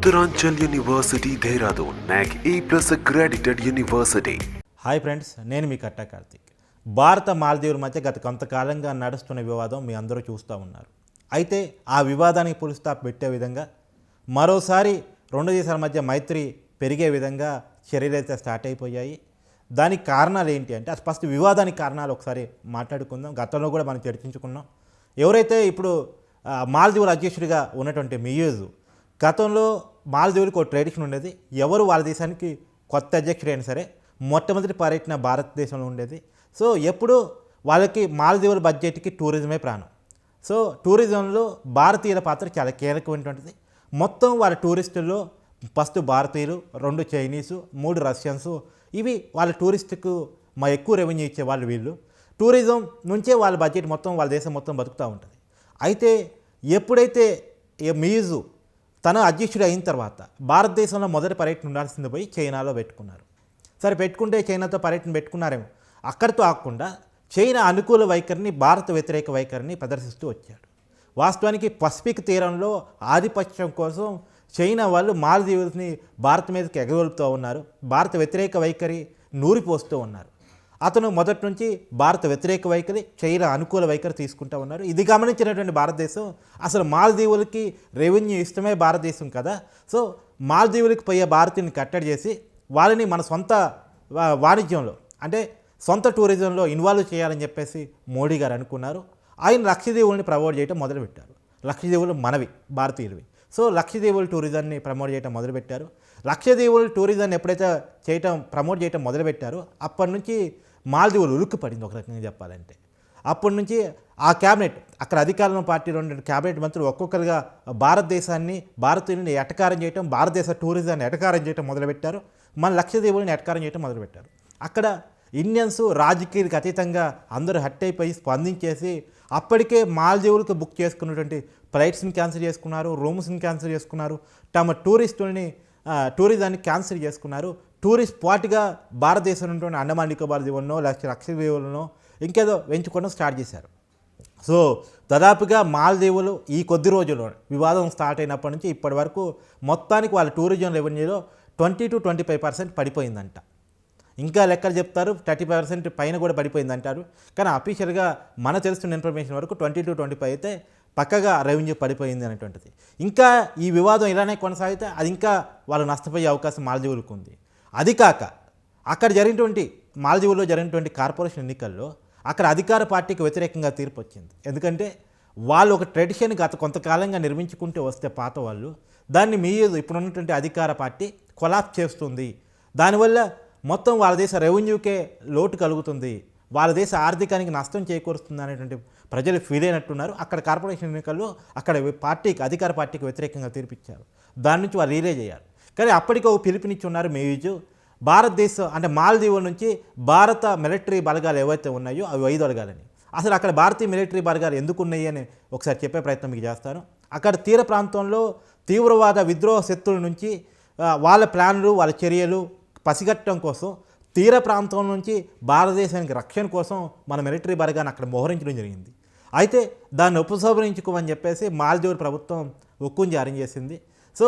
Uttaranchal university Dehradun NAAC A plus accredited university hi friends నేను మీ కట్టా కార్తీక్. భారత మాల్దీవుల మధ్య గత కొంతకాలంగా నడుస్తున్న వివాదం మీ అందరూ చూస్తూ ఉన్నారు. అయితే ఆ వివాదానికి పులి పెట్టే విధంగా మరోసారి రెండు దేశాల మధ్య మైత్రి పెరిగే విధంగా చర్యలు అయితే స్టార్ట్ అయిపోయాయి. దానికి కారణాలు ఏంటి అంటే అసలు ఫస్ట్ వివాదానికి కారణాలు ఒకసారి మాట్లాడుకుందాం. గతంలో కూడా మనం చర్చించుకున్నాం. ఎవరైతే ఇప్పుడు మాల్దీవుల అధ్యక్షుడిగా ఉన్నటువంటి మియూజు గతంలో మాలదీవులకు ఒక ట్రెడిషన్ ఉండేది. ఎవరు వాళ్ళ దేశానికి కొత్త అధ్యక్షుడైనా సరే మొట్టమొదటి పర్యటన భారతదేశంలో ఉండేది. సో ఎప్పుడు వాళ్ళకి మాలదీవుల బడ్జెట్కి టూరిజమే ప్రాణం. సో టూరిజంలో భారతీయుల పాత్ర చాలా కీలకమైనటువంటిది. మొత్తం వాళ్ళ టూరిస్టుల్లో ఫస్ట్ భారతీయులు రెండు చైనీసు మూడు రష్యన్స్. ఇవి వాళ్ళ టూరిస్టుకు మా ఎక్కువ రెవెన్యూ ఇచ్చే వాళ్ళు వీళ్ళు. టూరిజం నుంచే వాళ్ళ బడ్జెట్ మొత్తం వాళ్ళ దేశం మొత్తం బతుకుతూ ఉంటుంది. అయితే ఎప్పుడైతే మీజు తన అధ్యక్షుడు అయిన తర్వాత భారతదేశంలో మొదటి పర్యటన ఉండాల్సింది పోయి చైనాలో పెట్టుకున్నారు. సరే పెట్టుకుంటే చైనాతో పర్యటన పెట్టుకున్నారేమో. అక్కడితో ఆకుండా చైనా అనుకూల వైఖరిని భారత వ్యతిరేక వైఖరిని ప్రదర్శిస్తూ వచ్చాడు. వాస్తవానికి పసిఫిక్ తీరంలో ఆధిపత్యం కోసం చైనా వాళ్ళు మాలదీవుల్ని భారత్ మీదకి ఎగగొలుపుతూ ఉన్నారు. భారత వ్యతిరేక వైఖరి నూరిపోస్తూ ఉన్నారు. అతను మొదటి నుంచి భారత వ్యతిరేక వైఖరి చైనా అనుకూల వైఖరి తీసుకుంటా ఉన్నారు. ఇది గమనించినటువంటి భారతదేశం. అసలు మాల్దీవులకి రెవెన్యూ ఇష్టమే భారతదేశం కదా. సో మాల్దీవులకి పోయే భారతీయుని కట్టడి చేసి వాళ్ళని మన సొంత వా- వాణిజ్యంలో అంటే సొంత టూరిజంలో ఇన్వాల్వ్ చేయాలని చెప్పేసి మోడీ గారు అనుకున్నారు. ఆయన లక్షదీవుల్ని ప్రమోట్ చేయడం మొదలుపెట్టారు. లక్షదీవులు మనవి భారతీయులవి. సో లక్షద్వీపుల టూరిజాన్ని ప్రమోట్ చేయడం మొదలుపెట్టారు. లక్షద్వీపుల టూరిజాన్ని ఎప్పుడైతే చేయటం ప్రమోట్ చేయటం మొదలుపెట్టారో అప్పటి నుంచి మాల్దీవులు ఉలుక్కు పడింది ఒక రకంగా చెప్పాలంటే. అప్పటి నుంచి ఆ క్యాబినెట్ అక్కడ అధికారంలో పార్టీలో ఉండే క్యాబినెట్ మంత్రులు ఒక్కొక్కరుగా భారతదేశాన్ని భారతీయులని ఎటకారం చేయటం భారతదేశ టూరిజాన్ని ఎటకారం చేయటం మొదలుపెట్టారు. మన లక్షద్వీపులను ఎటకారం చేయటం మొదలుపెట్టారు. అక్కడ ఇండియన్స్ రాజకీయాలకు అతీతంగా అందరూ హట్ అయిపోయి స్పందించేసి అప్పటికే మాల్దీవులకు బుక్ చేసుకున్నటువంటి ఫ్లైట్స్ని క్యాన్సిల్ చేసుకున్నారు రూమ్స్ని క్యాన్సిల్ చేసుకున్నారు తమ టూరిస్టులని టూరిజాన్ని క్యాన్సిల్ చేసుకున్నారు. టూరిస్ట్ స్పాట్గా భారతదేశంలో అండమాన్ నికోబార్ దీవులను లేకపోతే లక్షద్వీపులను ఇంకేదో ఎంచుకోవడం స్టార్ట్ చేశారు. సో దాదాపుగా మాల్దీవులు ఈ కొద్ది రోజుల్లో వివాదం స్టార్ట్ అయినప్పటి నుంచి ఇప్పటి వరకు మొత్తానికి వాళ్ళ tourism రెవెన్యూలో twenty to twenty five percent పడిపోయిందంట. ఇంకా లెక్కలు చెప్తారు థర్టీ పర్సెంట్ పైన కూడా పడిపోయింది అంటారు కానీ అఫీషియల్గా మన తెలుస్తున్న ఇన్ఫర్మేషన్ వరకు ట్వంటీ టు ట్వంటీ ఫైవ్ అయితే పక్కగా రెవెన్యూ పడిపోయింది అనేటువంటిది. ఇంకా ఈ వివాదం ఇలానే కొనసాగితే అది ఇంకా వాళ్ళు నష్టపోయే అవకాశం మాల్దీవులకు ఉంది. అది కాక అక్కడ జరిగినటువంటి మాలదీవుల్లో జరిగినటువంటి కార్పొరేషన్ ఎన్నికల్లో అక్కడ అధికార పార్టీకి వ్యతిరేకంగా తీర్పు వచ్చింది. ఎందుకంటే వాళ్ళు ఒక ట్రెడిషన్ గత కొంతకాలంగా నిర్మించుకుంటూ వస్తే పాత వాళ్ళు దాన్ని మీ ఇప్పుడున్నటువంటి అధికార పార్టీ కొలాప్ చేస్తుంది. దానివల్ల మొత్తం వాళ్ళ దేశ రెవెన్యూకే లోటు కలుగుతుంది. వాళ్ళ దేశ ఆర్థికానికి నష్టం చేకూరుస్తుంది అనేటువంటి ప్రజలు ఫీల్ అయినట్టున్నారు. అక్కడ కార్పొరేషన్ ఎన్నికల్లో అక్కడ పార్టీకి అధికార పార్టీకి వ్యతిరేకంగా తీర్పిచ్చారు దాని నుంచి వాళ్ళు రిలే చేయాలి కానీ అప్పటికి ఒక పిలుపునిచ్చి ఉన్నారు మేయూజు. భారతదేశం అంటే మాల్దీవుల నుంచి భారత మిలిటరీ బలగాలు ఏవైతే ఉన్నాయో అవి ఐదు అడగాలని. అసలు అక్కడ భారతీయ మిలిటరీ బలగాలు ఎందుకు ఉన్నాయి అని ఒకసారి చెప్పే ప్రయత్నం మీకు చేస్తాను. అక్కడ తీర ప్రాంతంలో తీవ్రవాద విద్రోహ శక్తుల నుంచి వాళ్ళ ప్లాన్లు వాళ్ళ చర్యలు పసిగట్టడం కోసం తీర ప్రాంతం నుంచి భారతదేశానికి రక్షణ కోసం మన మిలిటరీ బలగాన్ని అక్కడ మోహరించడం జరిగింది. అయితే దాన్ని ఉపసంహరించుకోమని చెప్పేసి మాల్దీవుల ప్రభుత్వం ఉక్కుని జారీ చేసింది. సో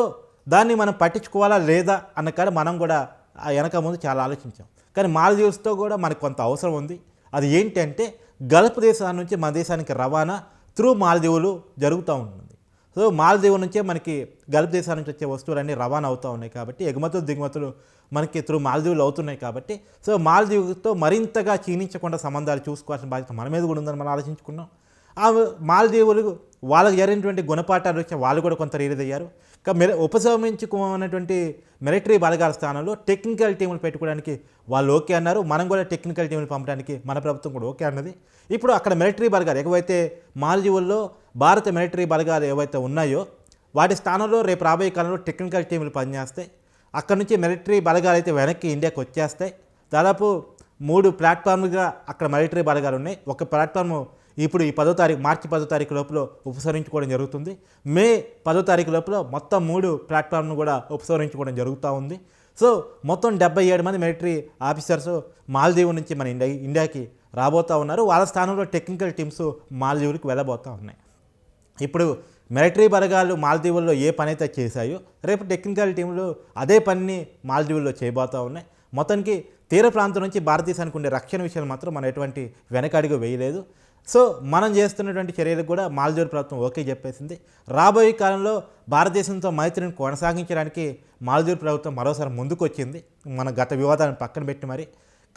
దాన్ని మనం పట్టించుకోవాలా లేదా అన్న కాడ మనం కూడా వెనక ముందు చాలా ఆలోచించాం. కానీ మాలదీవ్స్తో కూడా మనకు కొంత అవసరం ఉంది. అది ఏంటంటే గల్ఫ్ దేశాల నుంచి మన దేశానికి రవాణా త్రూ మాలదీవులు జరుగుతూ ఉంటుంది. సో మాలదీవు నుంచే మనకి గల్ఫ్ దేశాల నుంచి వచ్చే వస్తువులన్నీ రవాణా అవుతూ ఉన్నాయి కాబట్టి ఎగుమతులు దిగుమతులు మనకి త్రూ మాలదీవులు అవుతున్నాయి కాబట్టి సో మాలదీవులతో మరింతగా క్షీణించకుండా సంబంధాలు చూసుకోవాల్సిన బాధ్యత మన మీద కూడా ఉందని మనం ఆలోచించుకున్నాం. ఆ మాల్దీవులు వాళ్ళకి జరిగినటువంటి గుణపాఠాలు వచ్చిన వాళ్ళు కూడా కొంత రిలీజ్ అయ్యారు. ఇంకా మెర మిలిటరీ బలగాల స్థానంలో టెక్నికల్ టీములు పెట్టుకోవడానికి వాళ్ళు ఓకే అన్నారు. మనం కూడా టెక్నికల్ టీములు పంపడానికి మన ప్రభుత్వం కూడా ఓకే అన్నది. ఇప్పుడు అక్కడ మిలిటరీ బలగాలు ఏవైతే మాల్దీవుల్లో భారత మిలిటరీ బలగాలు ఏవైతే ఉన్నాయో వాటి స్థానంలో రేపు రాబోయే కాలంలో టెక్నికల్ టీములు పనిచేస్తాయి. అక్కడ నుంచి మిలిటరీ బలగాలు అయితే వెనక్కి ఇండియాకి వచ్చేస్తాయి. దాదాపు మూడు ప్లాట్ఫామ్లుగా అక్కడ మిలిటరీ బలగాలు ఉన్నాయి. ఒక ప్లాట్ఫామ్ ఇప్పుడు ఈ పదో తారీఖు మార్చి పదో తారీఖు లోపల ఉపసంహరించుకోవడం జరుగుతుంది. మే పదో తారీఖు లోపల మొత్తం మూడు ప్లాట్ఫామ్ను కూడా ఉపసంహరించుకోవడం జరుగుతూ ఉంది. సో మొత్తం డెబ్బై ఏడు మంది మిలిటరీ ఆఫీసర్స్ మాల్దీవు నుంచి మన ఇండియా ఇండియాకి రాబోతూ ఉన్నారు. వాళ్ళ స్థానంలో టెక్నికల్ టీమ్స్ మాల్దీవులకు వెళ్ళబోతూ ఉన్నాయి. ఇప్పుడు మిలిటరీ బలగాలు మాల్దీవుల్లో ఏ పని అయితే చేశాయో రేపు టెక్నికల్ టీంలు అదే పనిని మాల్దీవుల్లో చేయబోతూ ఉన్నాయి. మొత్తానికి తీర ప్రాంతం నుంచి భారతదేశానికి ఉండే రక్షణ విషయాలు మాత్రం మనం ఎటువంటి వెనకడుగు వేయలేదు. సో మనం చేస్తున్నటువంటి చర్యలకు కూడా మాల్దీవుల ప్రభుత్వం ఓకే చెప్పేసింది. రాబోయే కాలంలో భారతదేశంతో మైత్రిని కొనసాగించడానికి మాల్దీవుల ప్రభుత్వం మరోసారి ముందుకు వచ్చింది మన గత వివాదాన్ని పక్కన పెట్టి మరి.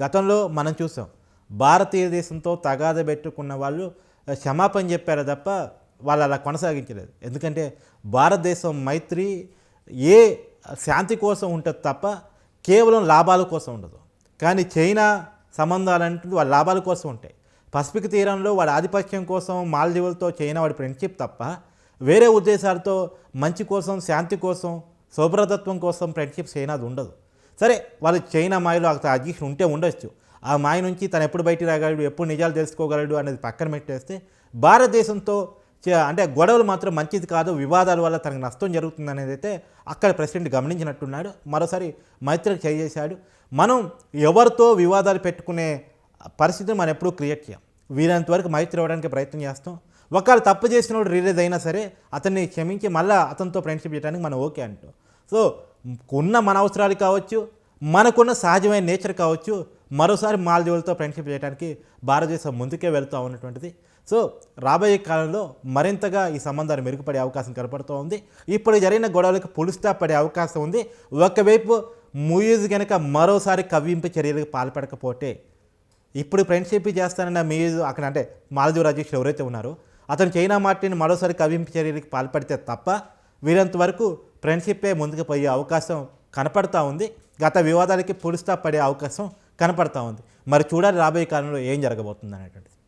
గతంలో మనం చూసాం భారతీయ దేశంతో తగాద పెట్టుకున్న వాళ్ళు క్షమాపణ చెప్పారు తప్ప వాళ్ళు అలా కొనసాగించలేదు. ఎందుకంటే భారతదేశం మైత్రి ఏ శాంతి కోసం ఉంటుంది తప్ప కేవలం లాభాల కోసం ఉండదు. కానీ చైనా సంబంధాలంటూ వాళ్ళ లాభాల కోసం ఉంటాయి. పసిఫిక్ తీరంలో వాడి ఆధిపత్యం కోసం మాల్దీవులతో చైనా వాడి ఫ్రెండ్షిప్ తప్ప వేరే ఉద్దేశాలతో మంచి కోసం శాంతి కోసం శుభ్రతత్వం కోసం ఫ్రెండ్షిప్ చైనాది ఉండదు. సరే వాళ్ళు చైనా మాయలో అక్కడ అధ్యక్షుడు ఉంటే ఉండొచ్చు. ఆ మాయ నుంచి తను ఎప్పుడు బయటికి రాగలడు ఎప్పుడు నిజాలు తెలుసుకోగలడు అనేది పక్కన పెట్టేస్తే భారతదేశంతో చే- అంటే గొడవలు మాత్రం మంచిది కాదు వివాదాల వల్ల తనకు నష్టం జరుగుతుంది అనేది అయితే అక్కడ ప్రెసిడెంట్ గమనించినట్టున్నాడు. మరోసారి మైత్రికి చేశాడు. మనం ఎవరితో వివాదాలు పెట్టుకునే పరిస్థితిని మనం ఎప్పుడూ క్రియేట్ చేయం. వీరంత వరకు మైత్రి ఇవ్వడానికి ప్రయత్నం చేస్తాం. ఒకవేళ తప్పు చేసినోడు రిలీజ్ అయినా సరే అతన్ని క్షమించి మళ్ళీ అతనితో ఫ్రెండ్షిప్ చేయడానికి మనం ఓకే అంటాం. సో ఉన్న మన అవసరాలు కావచ్చు మనకున్న సహజమైన నేచర్ కావచ్చు మరోసారి మాల్దీవులతో ఫ్రెండ్షిప్ చేయడానికి భారతదేశం ముందుకే వెళ్తూ ఉన్నటువంటిది. సో రాబోయే కాలంలో మరింతగా ఈ సంబంధాలు మెరుగుపడే అవకాశం కనపడుతూ ఉంది. ఇప్పుడు జరిగిన గొడవలకు పులుస్తా పడే అవకాశం ఉంది. ఒకవైపు మూవీస్ కనుక మరోసారి కవ్వింపు చర్యలకు పాల్పడకపోతే ఇప్పుడు ఫ్రెండ్షిప్ చేస్తానన్న మీరు అక్కడ అంటే మాలదీవ్ అధ్యక్షులు ఎవరైతే ఉన్నారో అతను చైనా మార్టిని మరోసారి కవింపు చర్యలకు పాల్పడితే తప్ప వీరంత వరకు ఫ్రెండ్షిప్పే ముందుకు పోయే అవకాశం కనపడతా ఉంది. గత వివాదాలకి పులి పడే అవకాశం కనపడతా ఉంది. మరి చూడాలి రాబోయే కాలంలో ఏం జరగబోతుంది అనేటువంటిది.